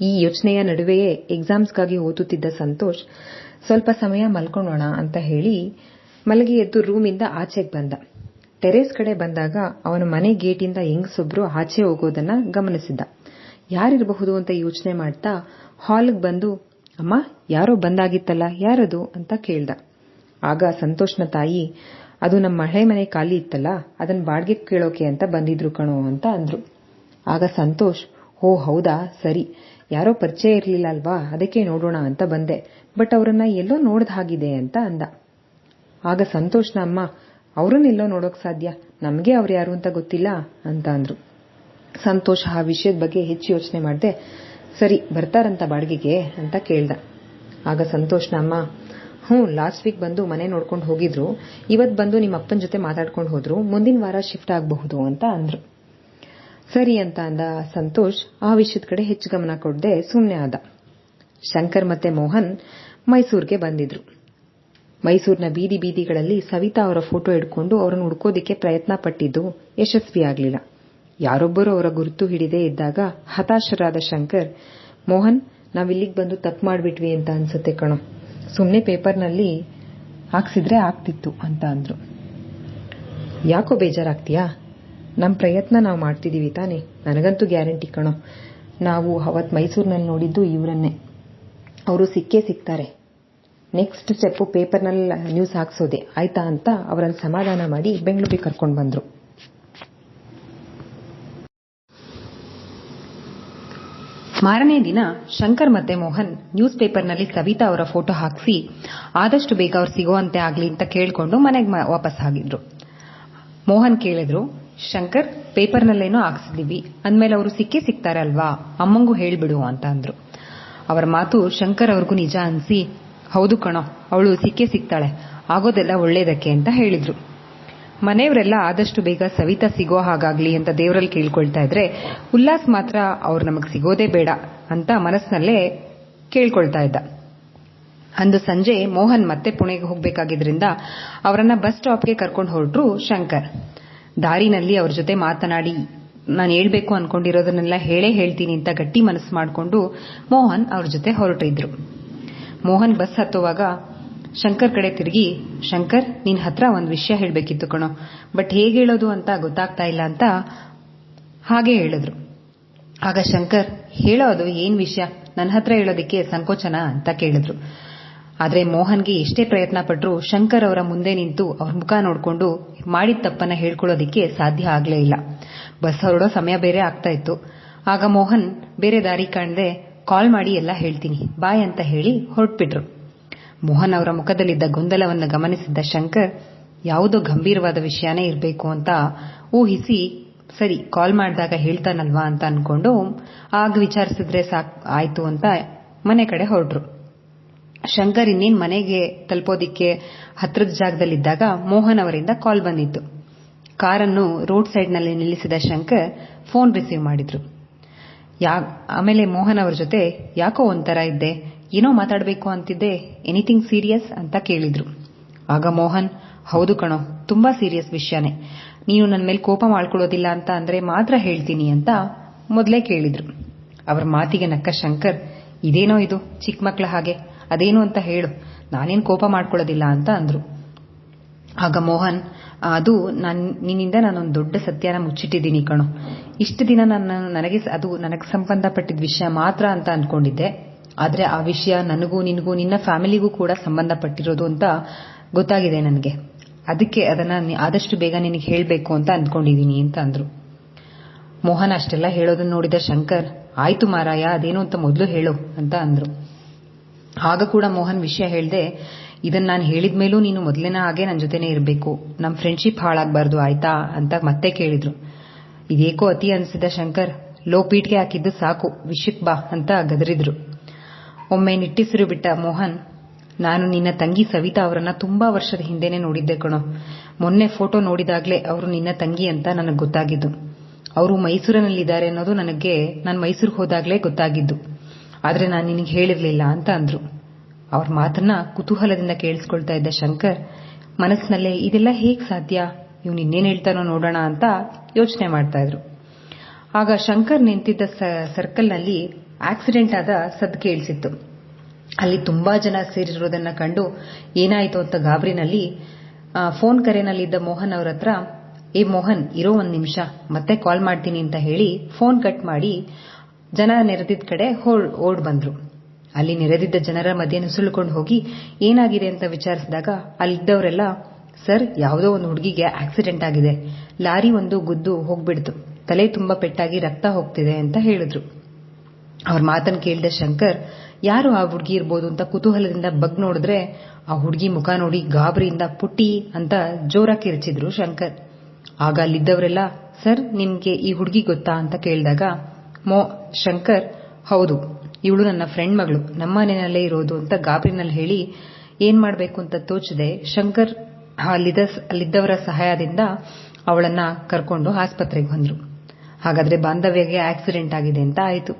Speaker 1: ಈ ಯೋಚನೆಯ ನಡುವೆಯೇ ಎಕ್ಸಾಮ್ಸ್ಗಾಗಿ ಓದುತ್ತಿದ್ದ ಸಂತೋಷ್, ಸ್ವಲ್ಪ ಸಮಯ ಮಲ್ಕೊಳ್ಳೋಣ ಅಂತ ಹೇಳಿ ಮಲಗಿ ಎದ್ದು ರೂಮಿಂದ ಆಚೆಗೆ ಬಂದ. ಟೆರೇಸ್ ಕಡೆ ಬಂದಾಗ ಅವನ ಮನೆ ಗೇಟಿಂದ ಹೆಂಗಸೊಬ್ರು ಆಚೆ ಹೋಗೋದನ್ನ ಗಮನಿಸಿದ್ದ. ಯಾರಿರಬಹುದು ಅಂತ ಯೋಚನೆ ಮಾಡ್ತಾ ಹಾಲ್ಗೆ ಬಂದು, ಅಮ್ಮ, ಯಾರೋ ಬಂದಾಗಿತ್ತಲ್ಲ, ಯಾರದು? ಅಂತ ಕೇಳ್ದ. ಆಗ ಸಂತೋಷ್ನ ತಾಯಿ, ಅದು ನಮ್ಮ ಹಳೆ ಮನೆ ಖಾಲಿ ಇತ್ತಲ್ಲ ಅದನ್ನ ಬಾಡಿಗೆ ಕೇಳೋಕೆ ಅಂತ ಬಂದಿದ್ರು ಕಣೋ ಅಂತ ಅಂದ್ರು. ಆಗ ಸಂತೋಷ್, ಓ, ಹೌದಾ, ಸರಿ. ಯಾರೋ ಪರಿಚಯ ಇರಲಿಲ್ಲ ಅಲ್ವಾ ಅದಕ್ಕೆ ನೋಡೋಣ ಅಂತ ಬಂದೆ, ಬಟ್ ಅವರನ್ನ ಎಲ್ಲೋ ನೋಡ್ದ ಹಾಗಿದೆ ಅಂತ ಅಂದ. ಆಗ ಸಂತೋಷ್ನ ಅಮ್ಮ ಅವ್ರನ್ನೆಲ್ಲೋ ನೋಡೋಕ್ ಸಾಧ್ಯ? ನಮಗೆ ಅವ್ರು ಯಾರು ಅಂತ ಗೊತ್ತಿಲ್ಲ ಅಂತ ಅಂದ್ರು. ಸಂತೋಷ್ ಆ ವಿಷಯದ ಬಗ್ಗೆ ಹೆಚ್ಚು ಯೋಚನೆ ಮಾಡ್ದೆ, ಸರಿ, ಬರ್ತಾರಂತ ಬಾಡಿಗೆಗೆ ಅಂತ ಕೇಳ್ದ. ಆಗ ಸಂತೋಷ್ನ ಅಮ್ಮ, ಹ್ಞೂ ಲಾಸ್ಟ್ ವೀಕ್ ಬಂದು ಮನೆ ನೋಡ್ಕೊಂಡು ಹೋಗಿದ್ರು. ಇವತ್ ಬಂದು ನಿಮ್ಮ ಅಪ್ಪನ ಜೊತೆ ಮಾತಾಡ್ಕೊಂಡು ಹೋದ್ರು. ಮುಂದಿನ ವಾರ ಶಿಫ್ಟ್ ಆಗಬಹುದು ಅಂತ ಅಂದ್ರು. ಸರಿ ಅಂತ ಅಂದ ಸಂತೋಷ್, ಆ ವಿಷಯದ ಕಡೆ ಹೆಚ್ಚು ಗಮನ ಕೊಡದೆ ಸುಮ್ಮನೆ ಆದ. ಶಂಕರ್ ಮತ್ತೆ ಮೋಹನ್ ಮೈಸೂರಿಗೆ ಬಂದಿದ್ರು. ಮೈಸೂರಿನ ಬೀದಿ ಬೀದಿಗಳಲ್ಲಿ ಸವಿತಾ ಅವರ ಫೋಟೋ ಹಿಡ್ಕೊಂಡು ಅವರನ್ನು ಹುಡ್ಕೋದಿಕ್ಕೆ ಪ್ರಯತ್ನ ಪಟ್ಟಿದ್ದು ಯಶಸ್ವಿಯಾಗಲಿಲ್ಲ. ಯಾರೊಬ್ಬರು ಅವರ ಗುರುತು ಹಿಡಿದೇ ಇದ್ದಾಗ ಹತಾಶರಾದ ಶಂಕರ್, ಮೋಹನ್, ನಾವಿಲ್ಲಿಗೆ ಬಂದು ತಪ್ಪು ಮಾಡಿಬಿಟ್ವಿ ಅಂತ ಅನ್ಸುತ್ತೆ ಕಣೋ. ಸುಮ್ಮನೆ ಪೇಪರ್ನಲ್ಲಿ ಹಾಕ್ಸಿದ್ರೆ ಆಗ್ತಿತ್ತು ಅಂತ ಅಂದ್ರು. ಯಾಕೋ ಬೇಜಾರಾಗ್ತೀಯಾ? ನಮ್ಮ ಪ್ರಯತ್ನ ನಾವು ಮಾಡ್ತಿದ್ದೀವಿ ತಾನೆ. ನನಗಂತೂ ಗ್ಯಾರಂಟಿ ಕಣೋ. ನಾವು ಅವತ್ತು ಮೈಸೂರಿನಲ್ಲಿ ನೋಡಿದ್ದು ಇವರನ್ನೇ. ಅವರು ಸಿಕ್ಕೇ ಸಿಗ್ತಾರೆ ನೆಕ್ಸ್ಟ್ ಸ್ಟೆಪ್ಪು ಪೇಪರ್ನಲ್ಲಿ ನ್ಯೂಸ್ ಹಾಕ್ಸೋದೆ. ಆಯ್ತಾ ಅಂತ ಅವರನ್ನ ಸಮಾಧಾನ ಮಾಡಿ ಬೆಂಗಳೂರಿಗೆ ಕರ್ಕೊಂಡು ಬಂದ್ರು. ಮಾರನೇ ದಿನ ಶಂಕರ್ ಮತ್ತೆ ಮೋಹನ್ ನ್ಯೂಸ್ ಪೇಪರ್ನಲ್ಲಿ ಸವಿತಾ ಅವರ ಫೋಟೋ ಹಾಕಿಸಿ, ಆದಷ್ಟು ಬೇಗ ಅವ್ರು ಸಿಗುವಂತೆ ಆಗಲಿ ಅಂತ ಕೇಳಿಕೊಂಡು ಮನೆಗೆ ವಾಪಸ್ ಆಗಿದ್ರು. ಮೋಹನ್ ಕೇಳಿದ್ರು, ಶಂಕರ್ ಪೇಪರ್ನಲ್ಲೇನೋ ಹಾಕ್ಸಿದೀವಿ. ಅಂದಮೇಲೆ ಅವರು ಸಿಕ್ಕೇ ಸಿಗ್ತಾರೆ ಅಲ್ವಾ ಅಮ್ಮಂಗೂ ಹೇಳ್ಬಿಡು ಅಂತ ಅಂದ್ರು. ಅವರ ಮಾತು ಶಂಕರ್ ಅವ್ರಿಗೂ ನಿಜ ಅನ್ಸಿ ಹೌದು ಕಣೋ, ಅವಳು ಸಿಕ್ಕೇ ಸಿಗ್ತಾಳೆ ಆಗೋದೆಲ್ಲ ಒಳ್ಳೇದಕ್ಕೆ ಅಂತ ಹೇಳಿದ್ರು. ಮನೆಯವರೆಲ್ಲ ಆದಷ್ಟು ಬೇಗ ಸವಿತಾ ಸಿಗೋ ಹಾಗಾಗ್ಲಿ ಅಂತ ದೇವರಲ್ಲಿ ಕೇಳ್ಕೊಳ್ತಾ ಇದ್ರೆ, ಉಲ್ಲಾಸ್ ಮಾತ್ರ ಅವ್ರು ನಮಗೆ ಸಿಗೋದೇ ಬೇಡ ಅಂತ ಮನಸ್ಸಿನಲ್ಲೇ ಕೇಳ್ಕೊಳ್ತಾ ಇದ್ದ. ಅಂದು ಸಂಜೆ ಮೋಹನ್ ಮತ್ತೆ ಪುಣೆಗೆ ಹೋಗ್ಬೇಕಾಗಿದ್ರಿಂದ ಅವರನ್ನ ಬಸ್ ಸ್ಟಾಪ್ಗೆ ಕರ್ಕೊಂಡು ಹೊರಟ್ರು ಶಂಕರ್. ದಾರಿನಲ್ಲಿ ಅವ್ರ ಜೊತೆ ಮಾತನಾಡಿ, ನಾನು ಹೇಳ್ಬೇಕು ಅನ್ಕೊಂಡಿರೋದನ್ನೆಲ್ಲ ಹೇಳೇ ಹೇಳ್ತೀನಿ ಅಂತ ಗಟ್ಟಿ ಮನಸ್ಸು ಮಾಡಿಕೊಂಡು ಮೋಹನ್ ಅವ್ರ ಜೊತೆ ಹೊರಟಿದ್ರು. ಮೋಹನ್ ಬಸ್ ಹತ್ತುವಾಗ ಶಂಕರ್ ಕಡೆ ತಿರುಗಿ, ಶಂಕರ್, ನಿನ್ ಹತ್ರ ಒಂದು ವಿಷಯ ಹೇಳಬೇಕಿತ್ತು ಕಣೋ. ಬಟ್ ಹೇಗೆ ಹೇಳೋದು ಅಂತ ಗೊತ್ತಾಗ್ತಾ ಇಲ್ಲ ಅಂತ ಹಾಗೆ ಹೇಳಿದ್ರು. ಆಗ ಶಂಕರ್ ಹೇಳೋದು ಏನ್ ವಿಷಯ? ನನ್ನ ಹತ್ರ ಹೇಳೋದಕ್ಕೆ ಸಂಕೋಚನ ಅಂತ ಕೇಳಿದ್ರು. ಆದ್ರೆ ಮೋಹನ್ಗೆ ಎಷ್ಟೇ ಪ್ರಯತ್ನ ಪಟ್ಟರೂ ಶಂಕರ್ ಅವರ ಮುಂದೆ ನಿಂತು ಅವ್ರ ಮುಖ ನೋಡಿಕೊಂಡು ಮಾಡಿದ ತಪ್ಪನ್ನ ಹೇಳ್ಕೊಳ್ಳೋದಿಕ್ಕೆ ಸಾಧ್ಯ ಆಗ್ಲೇ ಇಲ್ಲ. ಬಸ್ ಹೊರಡೋ ಸಮಯ ಬೇರೆ ಆಗ್ತಾ ಇತ್ತು. ಆಗ ಮೋಹನ್ ಬೇರೆ ದಾರಿ ಕಾಣದೆ ಕಾಲ್ ಮಾಡಿ ಎಲ್ಲ ಹೇಳ್ತೀನಿ. ಬಾಯ್ ಅಂತ ಹೇಳಿ ಹೊರಟ್ಬಿಟ್ರು. ಮೋಹನ್ ಅವರ ಮುಖದಲ್ಲಿದ್ದ ಗೊಂದಲವನ್ನು ಗಮನಿಸಿದ್ದ ಶಂಕರ್, ಯಾವುದೋ ಗಂಭೀರವಾದ ವಿಷಯನೇ ಇರಬೇಕು ಅಂತ ಊಹಿಸಿ, ಸರಿ ಕಾಲ್ ಮಾಡಿದಾಗ ಹೇಳ್ತಾನಲ್ವಾ ಅಂತ ಅನ್ಕೊಂಡು ಆಗ ವಿಚಾರಿಸಿದ್ರೆ ಸಾಕ್, ಆಯ್ತು ಅಂತ ಮನೆ ಕಡೆ ಹೊರಟ್ರು. ಶಂಕರ್ ಇನ್ನೇನ್ ಮನೆಗೆ ತಲುಪೋದಿಕ್ಕೆ ಹತ್ರದ ಜಾಗದಲ್ಲಿದ್ದಾಗ ಮೋಹನ್ ಅವರಿಂದ ಕಾಲ್ ಬಂದಿತ್ತು. ಕಾರನ್ನು ರೋಡ್ ಸೈಡ್ನಲ್ಲಿ ನಿಲ್ಲಿಸಿದ ಶಂಕರ್ ಫೋನ್ ರಿಸೀವ್ ಮಾಡಿದ್ರು. ಯಾ, ಆಮೇಲೆ ಮೋಹನ್ ಅವರ ಜೊತೆ ಯಾಕೋ ಒಂಥರ ಇದ್ದೆ, ಏನೋ ಮಾತಾಡಬೇಕು ಅಂತಿದ್ದೆ ಎನಿಥಿಂಗ್ ಸೀರಿಯಸ್ ಅಂತ ಕೇಳಿದ್ರು. ಆಗ ಮೋಹನ್, ಹೌದು ಕಣೋ, ತುಂಬಾ ಸೀರಿಯಸ್ ವಿಷಯನೇ. ನೀನು ನನ್ನ ಮೇಲೆ ಕೋಪ ಮಾಡ್ಕೊಳ್ಳೋದಿಲ್ಲ ಅಂತ ಅಂದ್ರೆ ಮಾತ್ರ ಹೇಳ್ತೀನಿ ಅಂತ ಮೊದಲೇ ಕೇಳಿದ್ರು. ಅವರ ಮಾತಿಗೆ ನಕ್ಕ ಶಂಕರ್, ಇದೇನೋ ಇದು ಚಿಕ್ಕ ಮಕ್ಕಳ ಹಾಗೆ, ಅದೇನು ಅಂತ ಹೇಳು, ನಾನೇನು ಕೋಪ ಮಾಡ್ಕೊಳ್ಳೋದಿಲ್ಲ ಅಂತ ಅಂದ್ರು. ಆಗ ಮೋಹನ್ ಅದು ನಾನು, ನಿನ್ನಿಂದ ನಾನೊಂದು ದೊಡ್ಡ ಸತ್ಯನ ಮುಚ್ಚಿಟ್ಟಿದ್ದೀನಿ ಕಣೋ. ಇಷ್ಟು ದಿನ ನಾನು ನನಗೆ ಅದು ನನಗೆ ಸಂಬಂಧಪಟ್ಟಿದ್ದ ವಿಷಯ ಮಾತ್ರ ಅಂತ ಅನ್ಕೊಂಡಿದ್ದೆ. ಆದರೆ ಆ ವಿಷಯ ನನಗೂ ನಿನಗೂ ನಿನ್ನ ಫ್ಯಾಮಿಲಿಗೂ ಕೂಡ ಸಂಬಂಧಪಟ್ಟಿರೋದು ಅಂತ ಗೊತ್ತಾಗಿದೆ ನನಗೆ. ಅದಕ್ಕೆ ಅದನ್ನ ಆದಷ್ಟು ಬೇಗ ನಿನಗೆ ಹೇಳಬೇಕು ಅಂತ ಅಂದ್ಕೊಂಡಿದ್ದೀನಿ ಅಂತ ಅಂದ್ರು. ಮೋಹನ್ ಅಷ್ಟೆಲ್ಲ ಹೇಳೋದನ್ನ ನೋಡಿದ ಶಂಕರ್, ಆಯ್ತು ಮಾರಾಯ, ಅದೇನು ಅಂತ ಮೊದಲು ಹೇಳು ಅಂತ ಅಂದ್ರು. ಆಗ ಕೂಡ ಮೋಹನ್ ವಿಷಯ ಹೇಳ್ದೆ ಇದನ್ನ ನಾನು ಹೇಳಿದ ಮೇಲೂ ನೀನು ಮೊದಲಿನ ಹಾಗೆ ನನ್ನ ಜೊತೆನೇ ಇರಬೇಕು. ನಮ್ಮ ಫ್ರೆಂಡ್ಶಿಪ್ ಹಾಳಾಗಬಾರ್ದು, ಆಯ್ತಾ? ಅಂತ ಮತ್ತೆ ಕೇಳಿದ್ರು. ಇದೇಕೋ ಅತಿ ಅನಿಸಿದ ಶಂಕರ್, ಲೋ ಪೀಟ್ಗೆ ಹಾಕಿದ್ದು ಸಾಕು ವಿಷಯಕ್ ಬಾ ಅಂತ ಗದರಿದ್ರು. ಒಮ್ಮೆ ನಿಟ್ಟಿಸಿರು ಬಿಟ್ಟ ಮೋಹನ್, ನಾನು ನಿನ್ನ ತಂಗಿ ಸವಿತಾ ಅವರನ್ನ ತುಂಬಾ ವರ್ಷದ ಹಿಂದೆನೆ ನೋಡಿದ್ದೆ ಕಣೋ. ಮೊನ್ನೆ ಫೋಟೋ ನೋಡಿದಾಗ್ಲೇ ಅವರು ನಿನ್ನ ತಂಗಿ ಅಂತ ನನಗೆ ಗೊತ್ತಾಗಿದ್ದು. ಅವರು ಮೈಸೂರಿನಲ್ಲಿದ್ದಾರೆ ಅನ್ನೋದು ನನಗೆ ನಾನು ಮೈಸೂರಿಗೆ ಹೋದಾಗ್ಲೇ ಗೊತ್ತಾಗಿದ್ದು. ಆದ್ರೆ ನಾನು ನಿನಗೆ ಹೇಳಿರಲಿಲ್ಲ ಅಂತ ಅಂದ್ರು. ಅವ್ರ ಮಾತನ್ನ ಕುತೂಹಲದಿಂದ ಕೇಳಿಸ್ಕೊಳ್ತಾ ಇದ್ದ ಶಂಕರ್, ಮನಸ್ಸಿನಲ್ಲೇ ಇದೆಲ್ಲ ಹೇಗ್ ಸಾಧ್ಯ, ಇವ್ನು ಇನ್ನೇನ್ ಹೇಳ್ತಾನೋ ನೋಡೋಣ ಅಂತ ಯೋಚನೆ ಮಾಡ್ತಾ ಇದ್ರು. ಆಗ ಶಂಕರ್ ನಿಂತಿದ್ದ ಸರ್ಕಲ್ನಲ್ಲಿ ಆಕ್ಸಿಡೆಂಟ್ ಆದ ಸದ್ ಕೇಳಿಸಿತ್ತು ಅಲ್ಲಿ ತುಂಬಾ ಜನ ಸೇರಿರೋದನ್ನ ಕಂಡು ಏನಾಯಿತು ಅಂತ ಗಾಬರಿನಲ್ಲಿ ಫೋನ್ ಕರೆನಲ್ಲಿದ್ದ ಮೋಹನ್ ಅವ್ರ ಹತ್ರ, ಏ ಮೋಹನ್, ಇರೋ ಒಂದ್ ನಿಮಿಷ, ಮತ್ತೆ ಕಾಲ್ ಮಾಡ್ತೀನಿ ಅಂತ ಹೇಳಿ ಫೋನ್ ಕಟ್ ಮಾಡಿ ಜನ ನೆರೆದಿದ್ದ ಕಡೆ ಓಡ್ ಬಂದ್ರು. ಅಲ್ಲಿ ನೆರೆದಿದ್ದ ಜನರ ಮಧ್ಯೆ ನುಸುಳುಕೊಂಡು ಹೋಗಿ ಏನಾಗಿದೆ ಅಂತ ವಿಚಾರಿಸಿದಾಗ ಅಲ್ಲಿದ್ದವರೆಲ್ಲ, ಸರ್, ಯಾವುದೋ ಒಂದು ಹುಡುಗಿಗೆ ಆಕ್ಸಿಡೆಂಟ್ ಆಗಿದೆ. ಲಾರಿ ಒಂದು ಗುದ್ದು ಹೋಗ್ಬಿಡ್ತು. ತಲೆ ತುಂಬಾ ಪೆಟ್ಟಾಗಿ ರಕ್ತ ಹೋಗ್ತಿದೆ ಅಂತ ಹೇಳಿದ್ರು. ಅವ್ರ ಮಾತನ್ನು ಕೇಳಿದ ಶಂಕರ್, ಯಾರು ಆ ಹುಡುಗಿ ಇರ್ಬೋದು ಅಂತ ಕುತೂಹಲದಿಂದ ಬಗ್ ನೋಡಿದ್ರೆ ಆ ಹುಡುಗಿ ಮುಖ ನೋಡಿ ಗಾಬರಿಯಿಂದ ಪುಟ್ಟಿ ಅಂತ ಜೋರ ಕಿರಿಚಿದ್ರು ಶಂಕರ್. ಆಗ ಅಲ್ಲಿದ್ದವರೆಲ್ಲ, ಸರ್ ನಿಮ್ಗೆ ಈ ಹುಡುಗಿ ಗೊತ್ತಾ? ಅಂತ ಕೇಳಿದಾಗ, ಮೋ, ಶಂಕರ್, ಹೌದು. ಇವಳು ನನ್ನ ಫ್ರೆಂಡ್ ಮಗಳು. ನಮ್ಮ ಮನೆಯಲ್ಲೇ ಇರೋದು ಅಂತ ಗಾಬರಿನಲ್ಲಿ ಹೇಳಿ ಏನ್ ಮಾಡಬೇಕು ಅಂತ ತೋಚದೆ, ಶಂಕರ್ ಅಲ್ಲಿದ್ದ ಅಲ್ಲಿದ್ದವರ ಸಹಾಯದಿಂದ ಅವಳನ್ನ ಕರ್ಕೊಂಡು ಆಸ್ಪತ್ರೆಗೆ ಬಂದ್ರು. ಹಾಗಾದ್ರೆ ಬಾಂಧವ್ಯಗೆ ಆಕ್ಸಿಡೆಂಟ್ ಆಗಿದೆ ಅಂತ ಆಯ್ತು.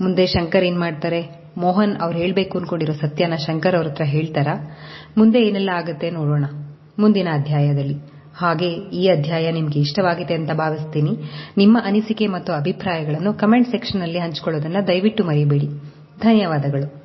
Speaker 1: ಮುಂದೆ ಶಂಕರ್ ಏನ್ ಮಾಡ್ತಾರೆ, ಮೋಹನ್ ಅವ್ರು ಹೇಳಬೇಕು ಅನ್ಕೊಂಡಿರೋ ಸತ್ಯನ ಶಂಕರ್ ಅವ್ರ ಹತ್ರ ಹೇಳ್ತಾರ, ಮುಂದೆ ಏನೆಲ್ಲ ಆಗುತ್ತೆ ನೋಡೋಣ. ಮುಂದಿನ ಅಧ್ಯಾಯದಲ್ಲಿ. ಹಾಗೆ ಈ ಅಧ್ಯಾಯ ನಿಮ್ಗೆ ಇಷ್ಟವಾಗಿದೆ ಅಂತ ಭಾವಿಸ್ತೀನಿ. ನಿಮ್ಮ ಅನಿಸಿಕೆ ಮತ್ತು ಅಭಿಪ್ರಾಯಗಳನ್ನು ಕಮೆಂಟ್ ಸೆಕ್ಷನ್ನಲ್ಲಿ ಹಂಚಿಕೊಳ್ಳೋದನ್ನ ದಯವಿಟ್ಟು ಮರಿಬೇಡಿ. ಧನ್ಯವಾದಗಳು.